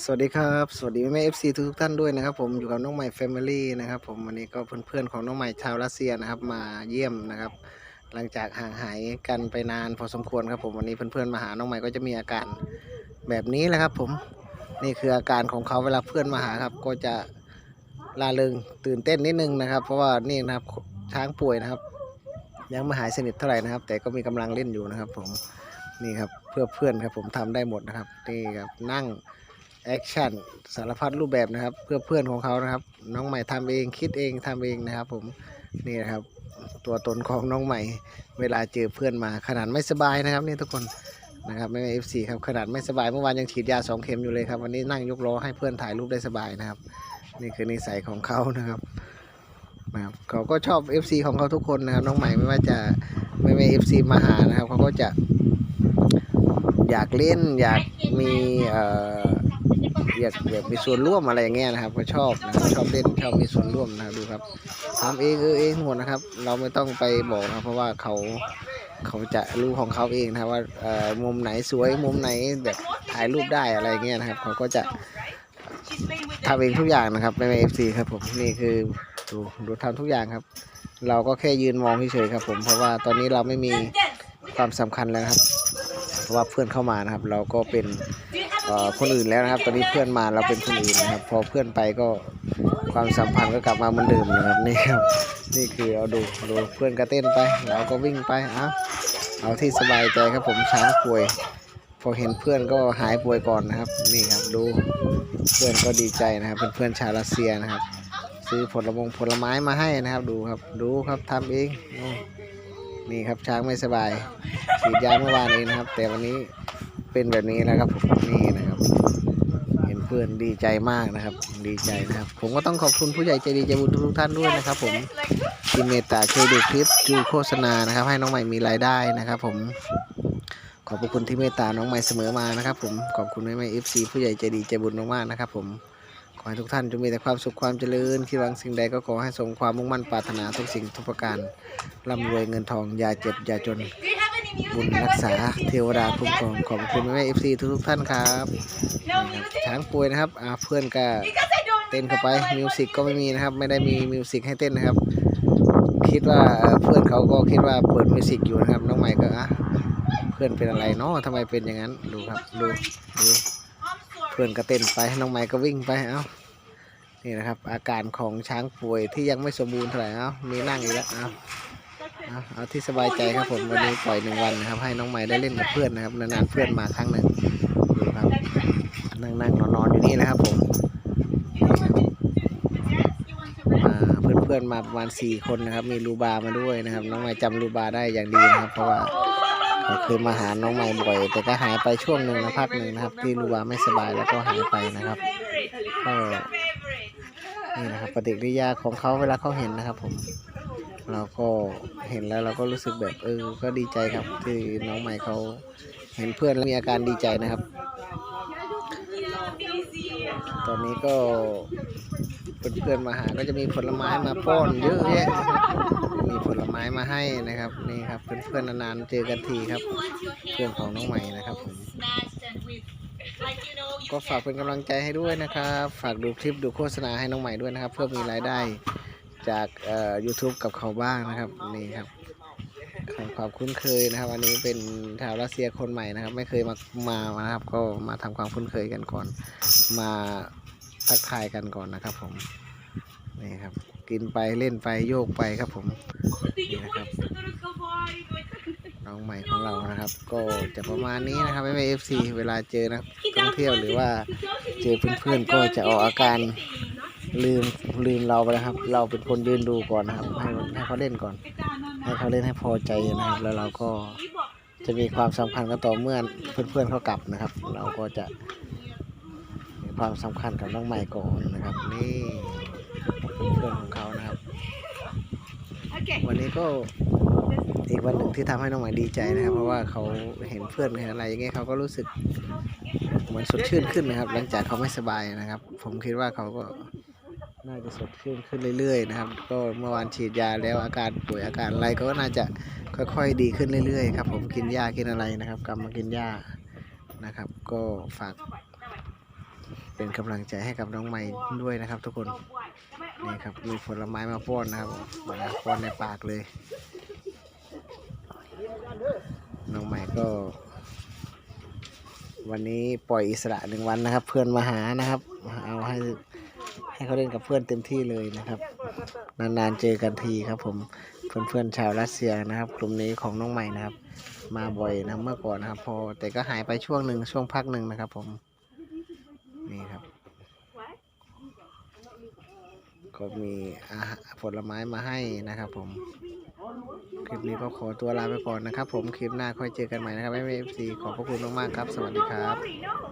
สวัสดีครับ สวัสดีแม่เอฟซีทุกท่านด้วยนะครับ ผมอยู่กับน้องใหม่แฟมิลี่นะครับ ผมวันนี้ก็เพื่อนๆของน้องใหม่ชาวรัสเซียนะครับ มาเยี่ยมนะครับ หลังจากห่างหายกันไปนานพอสมควรครับผมวันนี้เพื่อนๆมาหาน้องใหม่ก็จะมีอาการแบบนี้แหละครับ ผมนี่คืออาการของเขาเวลาเพื่อนมาหาครับ ก็จะลาเริงตื่นเต้นนิดนึงนะครับ เพราะว่านี่นะครับช้างป่วยนะครับ ยังไม่หายสนิทเท่าไหร่นะครับ แต่ก็มีกำลังเล่นอยู่นะครับ ผมนี่ครับเพื่อเพื่อนครับ ผมทำได้หมดนะครับนี่ครับนั่ง แอคชั่นสารพัดรูปแบบนะครับ เพื่อเพื่อนของเขานะครับ น้องใหม่ทำเองคิดเองทำเองนะครับ ผมนี่นะครับ ตัวตนของน้องใหม่ เวลาเจอเพื่อนมาขนาดไม่สบายนะครับนี่ทุกคนนะครับไม่เอฟซีครับขนาดไม่สบายเมื่อวานยังฉีดยาสองเข็มอยู่เลยครับวันนี้นั่งยกล้อให้เพื่อนถ่ายรูปได้สบายนะครับ นี่คือนิสัยของเขานะครับนะครับเขาก็ชอบ FC ของเขาทุกคนนะครับน้องใหม่ไม่ว่าจะไม่ไม่เอฟซีมาหานะครับเขาก็จะอยากเล่นอยากมีเอ่อ อยากแบบมีส่วนร่วมอะไรอย่างเงี้ยนะครับก็ชอบนะครับชอบเล่นชอบมีส่วนร่วมนะครับดูครับทำเองเออเองหมดนะครับ เราไม่ต้องไปบอกนะครับเพราะว่าเขาเขาจะรู้ของเขาเองนะครับว่าเอ่อมุมไหนสวยมุมไหนแบบถ่ายรูปได้อะไรเงี้ยนะครับ เขาก็จะทำเองทุกอย่างนะครับไม่ไม่เอฟซีครับผมนี่คือดูดูทำทุกอย่างครับ เราก็แค่ยืนมองเฉยๆครับผมเพราะว่าตอนนี้เราไม่มีความสำคัญแล้วครับ เพราะว่าเพื่อนเข้ามานะครับ เราก็เป็น คนอื่นแล้วนะครับ ตอนนี้เพื่อนมาเราเป็นคนอื่นนะครับ พอเพื่อนไปก็ความสัมพันธ์ก็กลับมาเหมือนเดิมนะครับนี่ครับนี่คือเอาดูดูเพื่อนก็เต้นไป เราก็วิ่งไปเอาเอาที่สบายใจครับผมช้างป่วย พอเห็นเพื่อนก็หายป่วยก่อนนะครับ นี่ครับดูเพื่อนก็ดีใจนะครับเป็นเพื่อนชาวรัสเซียนะครับ ซื้อผลมงผลไม้มาให้นะครับดูครับดูครับทำเองนี่นี่ครับช้างไม่สบายฉีดยาเมื่อวานเองนะครับ แต่วันนี้ เป็นแบบนี้แล้วครับผมนี่นะครับ เห็นเพื่อนดีใจมากนะครับ ดีใจนะครับ ผมก็ต้องขอบคุณผู้ใหญ่ใจดีใจบุญทุกท่านด้วยนะครับ ผมที่เมตตาช่วยดูคลิปดูโฆษณานะครับ ให้น้องใหม่มีรายได้นะครับ ผมขอบคุณที่เมตตาน้องใหม่เสมอมานะครับ ผมขอบคุณแม่แม่เอฟซีผู้ใหญ่ใจดีใจบุญมากๆนะครับ ผมขอให้ทุกท่านจงมีแต่ความสุขความเจริญคิดหวังสิ่งใดก็ขอให้สมความมุ่งมั่นปรารถนาทุกสิ่งทุกประการร่ำรวยเงินทองอย่าเจ็บอย่าจน บุญรักษาเทวดาคุ้มครองขอบคุณแม่เอฟซีทุกๆท่านครับช้างป่วยนะครับอ่าเพื่อนก็เต้นเข้าไปมิวสิกก็ไม่มีนะครับ ไม่ได้มีมิวสิกให้เต้นนะครับ คิดว่าเอ่อเพื่อนเขาก็คิดว่าเปิดมิวสิกอยู่นะครับ น้องใหม่ก็อะเพื่อนเป็นอะไรเนาะทำไมเป็นอย่างนั้นดูครับดูดูเพื่อนก็เต้นไปน้องใหม่ก็วิ่งไปเอ้านี่นะครับอาการของช้างป่วยที่ยังไม่สมบูรณ์เท่าไหร่เอ้ามีนั่งอีกแล้วเอ้า เอาที่สบายใจครับผมวันนี้ปล่อยหนึ่งวันนะครับ ให้น้องใหม่ได้เล่นกับเพื่อนนะครับนานๆเพื่อนมาครั้งหนึ่งดูครับนั่งนั่งนอนนอนอยู่นี่นะครับผมมาเพื่อนเพื่อนๆมาประมาณสี่คนนะครับ มีลูบามาด้วยนะครับ น้องใหม่จำลูบาได้อย่างดีนะครับ เพราะว่าเขาเคยมาหาน้องใหม่บ่อย แต่ก็หายไปช่วงหนึ่งนะพักหนึ่งนะครับ ที่ลูบาไม่สบายแล้วก็หายไปนะครับก็นี่นะครับปฏิกิริยาของเขาเวลาเขาเห็นนะครับผม เราก็เห็นแล้วเราก็รู้สึกแบบเออ ก็ดีใจครับที่น้องใหม่เขาเห็นเพื่อนแล้วมีอาการดีใจนะครับ ตอนนี้ก็เพื่อนๆมาหาก็จะมีผลไม้มาป้อนเยอะแยะมีผลไม้มาให้นะครับนี่ครับเพื่อนๆนานๆเจอกันทีครับ เพื่อนของน้องใหม่นะครับผมก็ฝากเป็นกำลังใจให้ด้วยนะครับ ฝากดูคลิปดูโฆษณาให้น้องใหม่ด้วยนะครับ เพื่อมีรายได้ จากเอ่อ YouTube กับเขาบ้างนะครับนี่ครับทำความคุ้นเคยนะครับ อันนี้เป็นชาวรัสเซียคนใหม่นะครับ ไม่เคยมามานะครับ ก็มาทำความคุ้นเคยกันก่อน มาทักทายกันก่อนนะครับ ผมนี่ครับ กินไปเล่นไปโยกไปครับ ผมนี่นะครับน้องใหม่ของเรานะครับ ก็จะประมาณนี้นะครับไม่ไม่เอฟซีเวลาเจอนักท่องเที่ยวหรือว่าเจอเพื่อนๆก็จะออกอาการ ลืมลืมเราไปแล้วครับ เราเป็นคนยืนดูก่อนนะครับ ให้ให้เขาเล่นก่อน ให้เขาเล่นให้พอใจนะครับ แล้วเราก็จะมีความสำคัญก็ต่อเมื่อเพื่อนๆเขากลับนะครับ เราก็จะมีความสำคัญกับน้องใหม่ก่อนนะครับ นี่เพื่อนของเขานะครับ วันนี้ก็อีกวันหนึ่งที่ทำให้น้องใหม่ดีใจนะครับ เพราะว่าเขาเห็นเพื่อนเห็นอะไรอย่างเงี้ยเขาก็รู้สึกเหมือนสดชื่นขึ้นนะครับ หลังจากเขาไม่สบายนะครับ ผมคิดว่าเขาก็ น่าจะสดชื่นขึ้นเรื่อยๆนะครับ ก็เมื่อวานฉีดยาแล้วอาการป่วยอาการอะไรก็น่าจะค่อยๆดีขึ้นเรื่อยๆครับผมกินยากินอะไรนะครับ กลับมากินยานะครับ ก็ฝาก เป็นกำลังใจให้กับน้องใหม่ด้วยนะครับ ทุกคนนี่ครับมีผลไม้มาป้อนนะครับมาป้อนในปากเลย น้องใหม่ก็ วันนี้ปล่อยอิสระหนึ่งวันนะครับ เพื่อนมาหานะครับเอาให้ ให้เขาเล่นกับเพื่อนเต็มที่เลยนะครับ นานๆเจอกันทีครับ ผมเพื่อนๆชาวรัสเซียนะครับ กลุ่มนี้ของน้องใหม่นะครับ มาบ่อยนะเมื่อก่อนนะครับ พอแต่ก็หายไปช่วงหนึ่งช่วงพักหนึ่งนะครับ ผมนี่ครับ ก็มีอาหารผลไม้มาให้นะครับ ผมคลิปนี้ก็ขอตัวลาไปก่อนนะครับ ผมคลิปหน้าค่อยเจอกันใหม่นะครับเอฟซีขอบพระคุณมากๆครับ สวัสดีครับ already know.